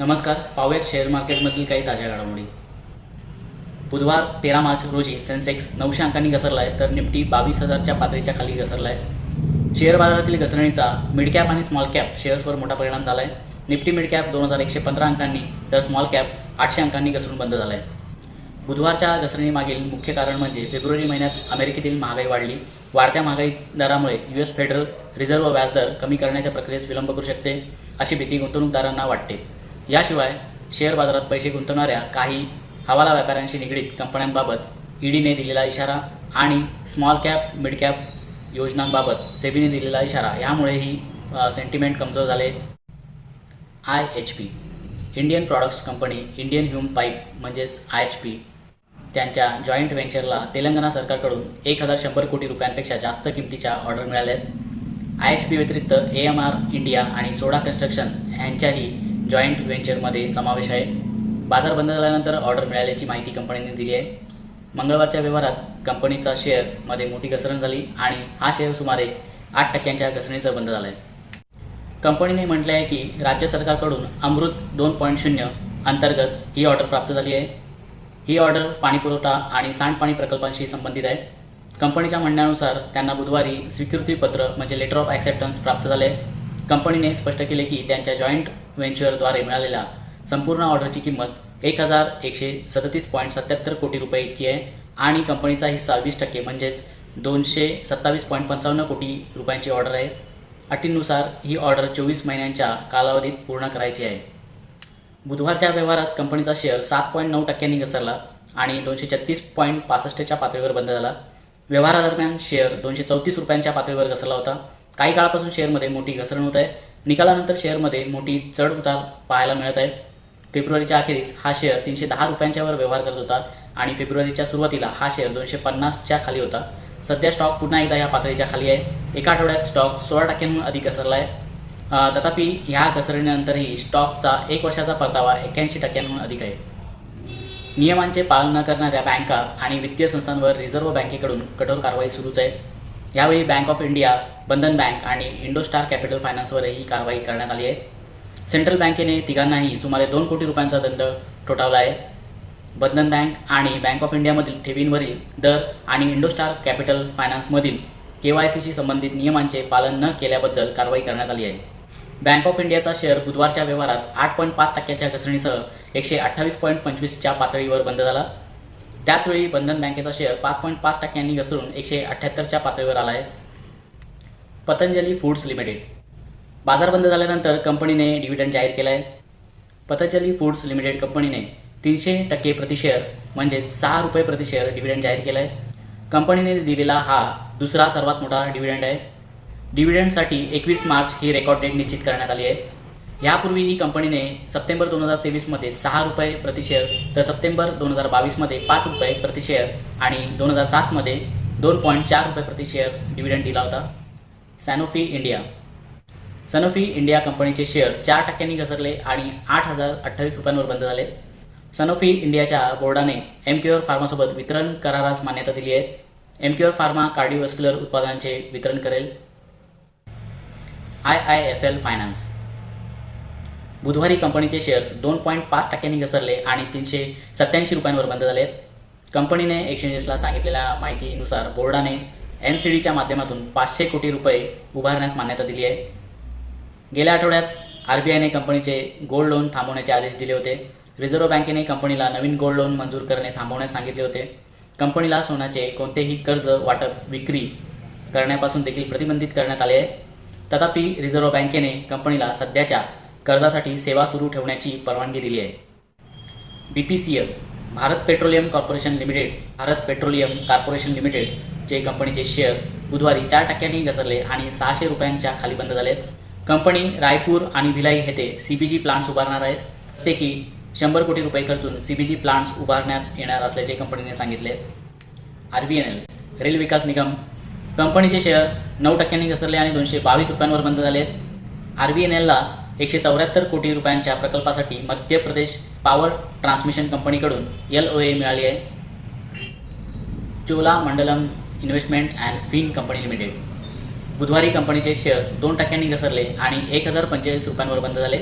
नमस्कार पाहूयात शेअर मार्केटमधील काही ताज्या घडामोडी. बुधवार तेरा मार्च रोजी सेन्सेक्स नऊशे अंकांनी घसरला आहे तर निफ्टी बावीस हजारच्या पातळीच्या खाली घसरला आहे शेअर बाजारातील घसरणीचा मिड कॅप आणि स्मॉल कॅप शेअर्सवर मोठा परिणाम झाला आहे निफ्टी मिड कॅप दोन हजार एकशे पंधरा अंकांनी तर स्मॉल कॅप आठशे अंकांनी घसरून बंद झाला आहे बुधवारच्या घसरणीमागील मुख्य कारण म्हणजे फेब्रुवारी महिन्यात अमेरिकेतील महागाई वाढली. वाढत्या महागाई दरामुळे यू एस फेडरल रिझर्व्ह व्याजदर कमी करण्याच्या प्रक्रियेस विलंब करू शकते अशी भीती गुंतवणूकदारांना वाटते. याशिवाय शेअर बाजारात पैसे गुंतवणाऱ्या काही हवाला व्यापाऱ्यांशी निगडीत कंपन्यांबाबत ईडीने दिलेला इशारा आणि स्मॉल कॅप मिड कॅप योजनांबाबत सेबीने दिलेला इशारा यामुळेही सेंटिमेंट कमजोर झाले. I H P Indian products company Indian Hume Pipe म्हणजेच आय एच पी त्यांच्या जॉईंट व्हेंचरला तेलंगणा सरकारकडून एक हजार शंभर कोटी रुपयांपेक्षा जास्त किमतीच्या ऑर्डर मिळाल्या आहेत आय एच पी व्यतिरिक्त ए एम आर इंडिया आणि सोडा कन्स्ट्रक्शन यांच्याही जॉईंट व्हेंचरमध्ये समावेश आहे. बाजार बंद झाल्यानंतर ऑर्डर मिळाल्याची माहिती कंपनीने दिली आहे. मंगळवारच्या व्यवहारात कंपनीचा शेअरमध्ये मोठी घसरण झाली आणि हा शेअर सुमारे आठ टक्क्यांच्या घसरणीसह बंद झाला आहे कंपनीने म्हटले आहे की राज्य सरकारकडून अमृत दोन पॉईंट शून्य अंतर्गत ही ऑर्डर प्राप्त झाली आहे. ही ऑर्डर पाणीपुरवठा आणि सांडपाणी प्रकल्पांशी संबंधित आहे. कंपनीच्या म्हणण्यानुसार त्यांना बुधवारी स्वीकृतीपत्र म्हणजे लेटर ऑफ ॲक्सेप्टन्स प्राप्त झाले कंपनीने स्पष्ट केले की त्यांच्या जॉईंट व्हेंचरद्वारे मिळालेल्या संपूर्ण ऑर्डरची किंमत एक हजार एकशे सदतीस पॉईंट सत्याहत्तर कोटी रुपये इतकी आहे. आणि कंपनीचा हिस्सा वीस टक्के म्हणजेच दोनशे सत्तावीस पॉईंट पंचावन्न कोटी रुपयांची ऑर्डर आहे. अटींनुसार ही ऑर्डर चोवीस महिन्यांच्या कालावधीत पूर्ण करायची आहे. बुधवारच्या व्यवहारात कंपनीचा शेअर सात पॉईंट नऊ टक्क्यांनी घसरला आणि दोनशे छत्तीस पॉईंट पासष्टच्या पातळीवर बंद झाला. व्यवहारादरम्यान शेअर दोनशे चौतीस रुपयांच्या पातळीवर घसरला होता. काही काळापासून शेअरमध्ये मोठी घसरण होत आहे. निकालानंतर शेअरमध्ये मोठी चढ उतार पाहायला मिळत आहे. फेब्रुवारीच्या अखेरीस हा शेअर तीनशे दहा रुपयांच्यावर व्यवहार करत होता आणि फेब्रुवारीच्या सुरुवातीला हा शेअर दोनशे पन्नासच्या खाली होता. सध्या स्टॉक पुन्हा एकदा या पातळीच्या खाली आहे. एका आठवड्यात स्टॉक सोळा टक्क्यांहून अधिक घसरला आहे तथापि ह्या घसरणीनंतरही स्टॉकचा एक वर्षाचा परतावा एक्क्याऐंशी टक्क्यांहून अधिक आहे. नियमांचे पालन न करणाऱ्या बँका आणि वित्तीय संस्थांवर रिझर्व्ह बँकेकडून कठोर कारवाई सुरूच आहे. यावेळी Bank of India Bandhan Bank आणि इंडोस्टार कॅपिटल फायनान्सवरही कारवाई करण्यात आली आहे. सेंट्रल बँकेने तिघांनाही सुमारे दोन कोटी रुपयांचा दंड ठोठावला आहे. बंधन बँक आणि बँक ऑफ इंडियामधील ठेवींवरील दर आणि इंडोस्टार कॅपिटल फायनान्समधील के वाय सीशी संबंधित नियमांचे पालन न केल्याबद्दल कारवाई करण्यात आली आहे. बँक ऑफ इंडियाचा शेअर बुधवारच्या व्यवहारात आठ पॉईंट पाच टक्क्याच्या घसरणीसह एकशे अठ्ठावीस पॉईंट पंचवीसच्या पातळीवर बंद झाला. त्याचवेळी बंधन बँकेचा शेअर पाच पॉईंट पाच टक्क्यांनी घसरून एकशे अठ्ठ्याहत्तरच्या पातळीवर आला आहे पतंजली फूड्स लिमिटेड. बाजार बंद झाल्यानंतर कंपनीने डिव्हिडंड जाहीर केला आहे पतंजली फूड्स लिमिटेड कंपनीने तीनशे टक्के प्रतिशेअर म्हणजे सहा रुपये प्रतिशेअर डिव्हिडंड जाहीर केला आहे कंपनीने दिलेला हा दुसरा सर्वात मोठा डिव्हिडंड आहे. डिव्हिडंडसाठी एकवीस मार्च ही रेकॉर्ड डेट निश्चित करण्यात आली आहे. यापूर्वी ही कंपनीने सप्टेंबर दोन हजार तेवीसमध्ये सहा रुपये प्रति शेअर तर सप्टेंबर दोन हजार बावीसमध्ये पाच रुपये प्रति शेअर आणि दोन हजार सातमध्ये दोन पॉईंट चार रुपये प्रति शेअर डिव्हिडंड दिला होता. सॅनोफी इंडिया सनोफी इंडिया कंपनीचे शेअर चार टक्क्यांनी घसरले आणि आठ हजार अठ्ठावीस रुपयांवर बंद झाले. सनोफी इंडियाच्या बोर्डाने एम क्युअर फार्मासोबत वितरण करारास मान्यता दिली आहे. एम क्युअर फार्मा कार्डिओस्क्युलर उत्पादनांचे वितरण करेल. I I F L finance बुधवारी कंपनीचे शेअर्स दोन पॉईंट पाच टक्क्यांनी घसरले आणि तीनशे सत्याऐंशी रुपयांवर बंद झाले कंपनीने एक्सचेंजेसला सांगितलेल्या माहितीनुसार बोर्डाने एन सी डीच्या माध्यमातून पाचशे कोटी रुपये उभारण्यास मान्यता दिली आहे. गेल्या आठवड्यात आर बी आयने कंपनीचे गोल्ड लोन थांबवण्याचे आदेश दिले होते. रिझर्व्ह बँकेने कंपनीला नवीन गोल्ड लोन मंजूर करणे थांबवण्यास सांगितले होते. कंपनीला सोन्याचे कोणतेही कर्ज वाटप विक्री करण्यापासून देखील प्रतिबंधित करण्यात आले आहे. तथापि रिझर्व्ह बँकेने कंपनीला सध्याच्या कर्जासाठी सेवा सुरू ठेवण्याची परवानगी दिली आहे. B P C L Bharat petroleum corporation limited Bharat petroleum corporation limited जे कंपनीचे शेअर बुधवारी चार टक्क्यांनी घसरले आणि सहाशे रुपयांच्या खाली बंद झालेत. कंपनी रायपूर आणि भिलाई येथे सीबीजी प्लांट्स उभारणार आहेत. प्रत्येकी शंभर कोटी रुपये खर्चून सीबीजी प्लांट्स उभारण्यात येणार असल्याचे कंपनीने सांगितले. R B N L rail Vikas Nigam कंपनीचे शेअर नऊ टक्क्यांनी घसरले आणि दोनशे बावीस रुपयांवर बंद झाले आर बी एन एलला एकशे चौऱ्याहत्तर कोटी रुपयांच्या प्रकल्पासाठी मध्य प्रदेश पॉवर ट्रान्समिशन कंपनीकडून एल ओ ए मिळाली आहे. Chola Mandalam investment and fin company limited. बुधवारी कंपनीचे शेअर्स दोन टक्क्यांनी घसरले आणि एक हजार पंचेचाळीस रुपयांवर बंद झाले.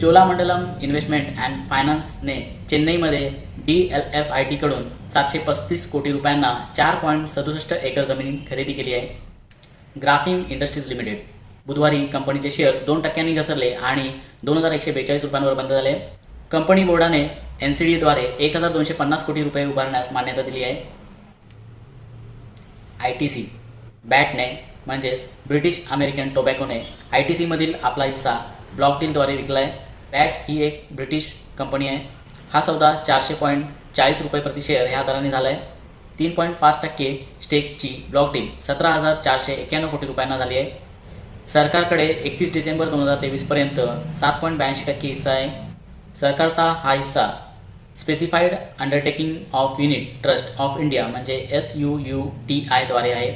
चोलामंडलम इन्व्हेस्टमेंट अँड फायनान्सने चेन्नईमध्ये डी एल एफ आय टीकडून सातशे पस्तीस कोटी रुपयांना चार पॉईंट सदुसष्ट एकर जमीन खरेदी केली आहे. Grasim industries limited. बुधवारी कंपनीचे शेअर्स दोन टक्क्यांनी घसरले आणि दोन हजार एकशे बेचाळीस रुपयांवर बंद झाले. कंपनी बोर्डाने एन सी डीद्वारे एक हजार दोनशे पन्नास कोटी रुपये उभारण्यास मान्यता दिली आहे. आय टी सी बॅटने म्हणजेच ब्रिटिश अमेरिकन टोबॅकोने आय टी सीमधील आपला हिस्सा ब्लॉक डीलद्वारे विकला आहे बॅट ही एक ब्रिटिश कंपनी आहे. हा सौदा चारशे पॉईंट चाळीस रुपये प्रति शेअर ह्या दराने झाला आहे तीन पॉईंट पाच टक्के स्टेकची ब्लॉक डील सतरा हजार चारशे एक्क्याण्णव कोटी रुपयांना झाली आहे. सरकारकडे एकतीस डिसेंबर दोन हजार तेवीसपर्यंत सात पॉईंट ब्याऐंशी टक्के हिस्सा आहे. सरकारचा हा हिस्सा specified undertaking of unit trust of India म्हणजे एस यू यू टी आयद्वारे आहे.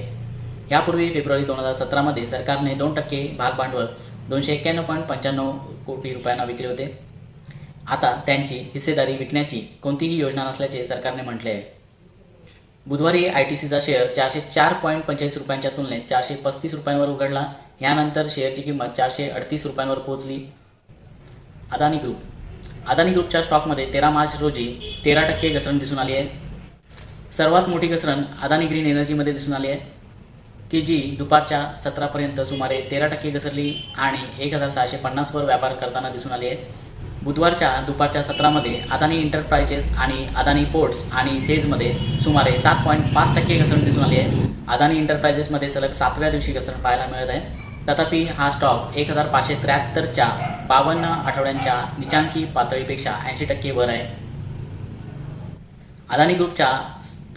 यापूर्वी फेब्रुवारी दोन हजार सतरामध्ये सरकारने दोन टक्के भाग भांडवल दोनशे एक्क्याण्णव पॉईंट पंच्याण्णव कोटी रुपयांना विकले होते. आता त्यांची हिस्सेदारी विकण्याची कोणतीही योजना नसल्याचे सरकारने म्हटले आहे. बुधवारी आय टी सीचा शेअर चारशे चार पॉईंट पंचेचाळीस रुपयांच्या तुलनेत चारशे पस्तीस रुपयांवर उघडला. यानंतर शेअरची किंमत चारशे अडतीस रुपयांवर पोहोचली. अदानी ग्रुप. अदानी ग्रुपच्या स्टॉकमध्ये तेरा मार्च रोजी तेरा टक्के घसरण दिसून आली आहे. सर्वात मोठी घसरण अदानी ग्रीन एनर्जीमध्ये दिसून आली आहे की जी दुपारच्या सतरापर्यंत सुमारे तेरा टक्के घसरली आणि एक हजार सहाशे पन्नासवर व्यापार करताना दिसून आली आहे. बुधवारच्या दुपारच्या सत्रामध्ये अदानी इंटरप्राइजेस आणि अदानी पोर्ट्स आणि सेजमध्ये सुमारे सात पॉईंट पाच टक्के घसरण दिसून आली आहे. अदानी इंटरप्राइजेसमध्ये सलग सातव्या दिवशी घसरण पाहायला मिळत आहे. तथापि हा स्टॉक एक हजार पाचशे त्र्याहत्तरच्या बावन्न आठवड्यांच्या निचांकी पातळीपेक्षा ऐंशी टक्के वर आहे. अदानी ग्रुपच्या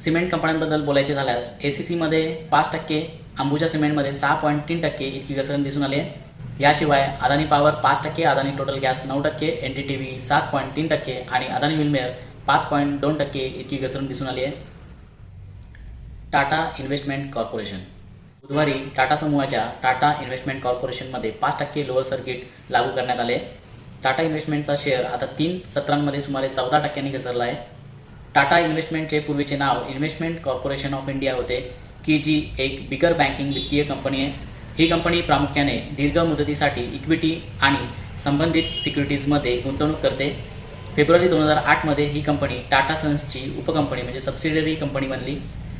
सिमेंट कंपन्यांबद्दल बोलायचे झाल्यास ए सी सीमध्ये पाच टक्के अंबुजा सिमेंटमध्ये सहा पॉईंट तीन टक्के इतकी घसरण दिसून आली आहे. याशिवाय अदानी पॉवर पाच टक्के अदानी टोटल गॅस नऊ टक्के एन टी टी व्ही सात पॉईंट तीन टक्के आणि अदानी विलमेअर पाच पॉईंट दोन टक्के इतकी घसरण दिसून आली आहे. Tata investment corporation. बुधवारी टाटा समूहाच्या टाटा इन्व्हेस्टमेंट कॉर्पोरेशनमध्ये पाच टक्के लोअर सर्किट लागू करण्यात आले. टाटा इन्व्हेस्टमेंटचा शेअर आता तीन सत्रांमध्ये सुमारे चौदा टक्क्यांनी घसरला आहे. टाटा इन्व्हेस्टमेंटचे पूर्वीचे नाव इन्व्हेस्टमेंट कॉर्पोरेशन ऑफ इंडिया होते की जी एक बिगर बँकिंग वित्तीय कंपनी आहे. ही कंपनी प्रामुख्याने दीर्घ मुदतीसाठी इक्विटी आणि संबंधित सिक्युरिटीजमध्ये गुंतवणूक करते. फेब्रुवारी दोन हजार आठमध्ये ही कंपनी टाटा सन्सची उपकंपनी म्हणजे सबसिडरी कंपनी बनली.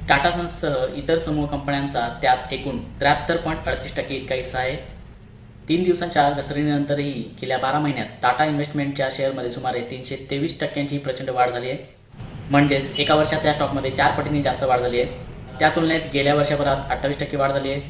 टाटा सन्ससह इतर समूह कंपन्यांचा त्यात एकूण त्र्याहत्तर पॉईंट अडतीस टक्के इतका हिस्सा आहे. तीन दिवसांच्या घसरणीनंतरही गेल्या बारा महिन्यात टाटा इन्व्हेस्टमेंटच्या शेअरमध्ये सुमारे तीनशे तेवीस टक्क्यांची प्रचंड वाढ झाली आहे. म्हणजेच एका वर्षात त्या स्टॉकमध्ये चार पटींनी जास्त वाढ झाली आहे. त्या तुलनेत गेल्या वर्षभरात अठ्ठावीस टक्के वाढ झाली आहे.